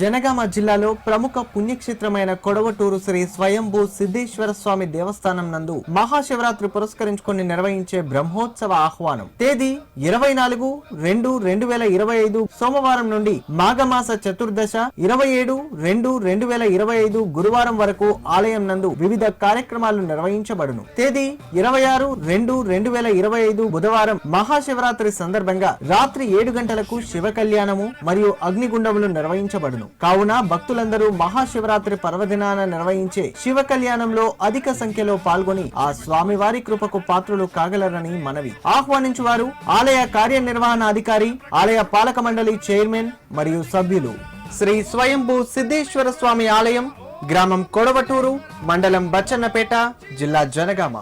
జనగామ జిల్లాలో ప్రముఖ పుణ్యక్షేత్రమైన కొడవటూరు శ్రీ స్వయంభూ సిద్ధేశ్వర స్వామి దేవస్థానం నందు మహాశివరాత్రి పురస్కరించుకొని నిర్వహించే బ్రహ్మోత్సవ ఆహ్వానం. తేదీ ఇరవై నాలుగు రెండు రెండు వేల ఇరవై ఐదు సోమవారం నుండి మాఘమాస చతుర్దశ ఇరవై ఏడు రెండు రెండు వేల ఇరవై ఐదు గురువారం వరకు ఆలయం నందు వివిధ కార్యక్రమాలు నిర్వహించబడును. తేదీ ఇరవై ఆరు రెండు రెండు వేల ఇరవై ఐదు బుధవారం మహాశివరాత్రి సందర్భంగా రాత్రి ఏడు గంటలకు శివ కళ్యాణము మరియు అగ్నిగుండములు నిర్వహించబడును. కావున భక్తులందరూ మహాశివరాత్రి పర్వదినాన నిర్వహించే శివ కళ్యాణంలో అధిక సంఖ్యలో పాల్గొని ఆ స్వామివారి కృపకు పాత్రులు కాగలరని మనవి. ఆహ్వానించు వారు ఆలయ కార్యనిర్వహణ అధికారి ఆలయ పాలక మండలి చైర్మన్ మరియు సభ్యులు. శ్రీ స్వయంభూ సిద్ధేశ్వర స్వామి ఆలయం గ్రామం కొడవటూరు మండలం బచ్చన్నపేట జిల్లా జనగామ.